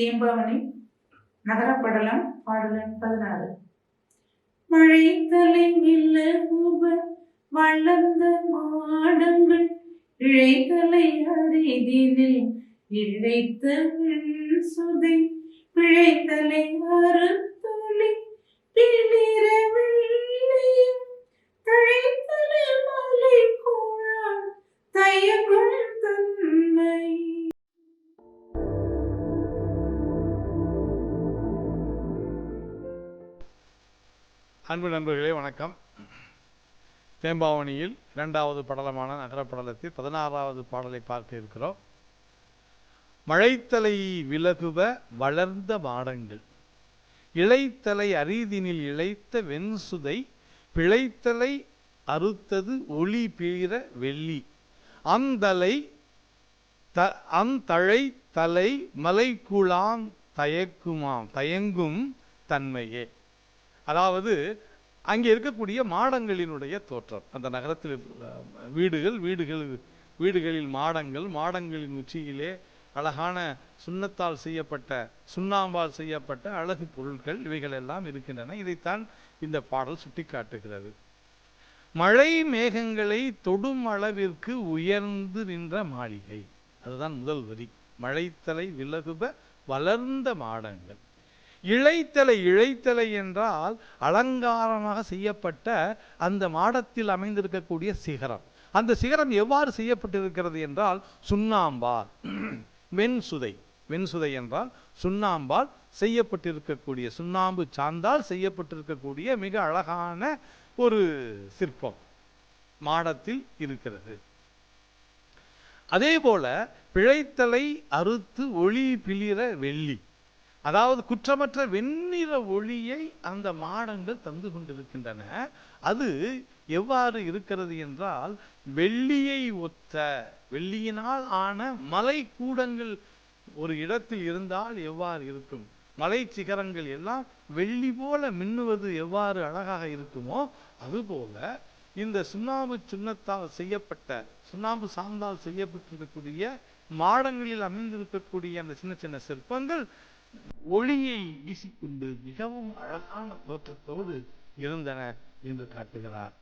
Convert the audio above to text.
தீம்பாவணி நகரப்படலம் பாடலன் பதினாறு. மழை தலைமில்ல உப வளர்ந்த மாடங்கள் இழைத்தலை அறிதினில் இழைத்த சுதை பிழைத்தலை அறுத்த அன்பு நண்பர்களே வணக்கம். தேம்பாவணியில் இரண்டாவது படலமான நகரப்படலத்தில் பதினாறாவது பாடலை பார்க்க இருக்கிறோம். மழைத்தலை விலகுவ வளர்ந்த மாடங்கள். இளைத்தலை அரிதினில் இழைத்த வெண்சுதை பிழைத்தலை அறுத்தது ஒளி பீர வெள்ளி. அந்தலை த அந்தழை தலை மலைக்குழாம் தயக்குமாம் தயங்கும் தன்மையே. அதாவது அங்கே இருக்கக்கூடிய மாடங்களினுடைய தோற்றம். அந்த நகரத்தில் வீடுகள் வீடுகள் வீடுகளில் மாடங்கள் மாடங்களின் உச்சியிலே அழகான சுண்ணத்தால் செய்யப்பட்ட சுண்ணாம்பால் செய்யப்பட்ட அழகு பொருட்கள் இவைகள் எல்லாம் இருக்கின்றன. இதைத்தான் இந்த பாடல் சுட்டிக்காட்டுகிறது. மழை மேகங்களை தொடும் அளவிற்கு உயர்ந்து நின்ற மாளிகை. அதுதான் முதல் வரி. மழைத்தலை விலகுப வளர்ந்த மாடங்கள். இழைத்தலை இழைத்தலை என்றால் அலங்காரமாக செய்யப்பட்ட அந்த மாடத்தில் அமைந்திருக்கக்கூடிய சிகரம். அந்த சிகரம் எவ்வாறு செய்யப்பட்டிருக்கிறது என்றால் சுண்ணாம்பால் வெண்சுதை. வெண்சுதை என்றால் சுண்ணாம்பால் செய்யப்பட்டிருக்கக்கூடிய சுண்ணாம்பு சாந்தால் செய்யப்பட்டிருக்கக்கூடிய மிக அழகான ஒரு சிற்பம் மாடத்தில் இருக்கிறது. அதே போல பிழைத்தலை அறுத்து ஒளி பிளிர வெள்ளி. அதாவது குற்றமற்ற வெண்ணிற ஒளியை அந்த மாடங்கள் தந்து கொண்டிருக்கின்றன. அது எவ்வாறு இருக்கிறது என்றால் வெள்ளியை ஒத்த வெள்ளியினால் ஆன மலை கூடங்கள் ஒரு இடத்தில் இருந்தால் எவ்வாறு இருக்கும்? மலை சிகரங்கள் எல்லாம் வெள்ளி போல மின்னுவது எவ்வாறு அழகாக இருக்குமோ அதுபோல இந்த சுண்ணாம்பு சுண்ணத்தால் செய்யப்பட்ட சுண்ணாம்பு சாந்தால் செய்யப்பட்டிருக்கக்கூடிய மாடங்களில் அமைந்திருக்கக்கூடிய அந்த சின்ன சின்ன சிற்பங்கள் ஒளியை வீசிக்கொண்டு மிகவும் அழகான தோற்றத்தோடு இருந்தன என்று காட்டுகிறார்.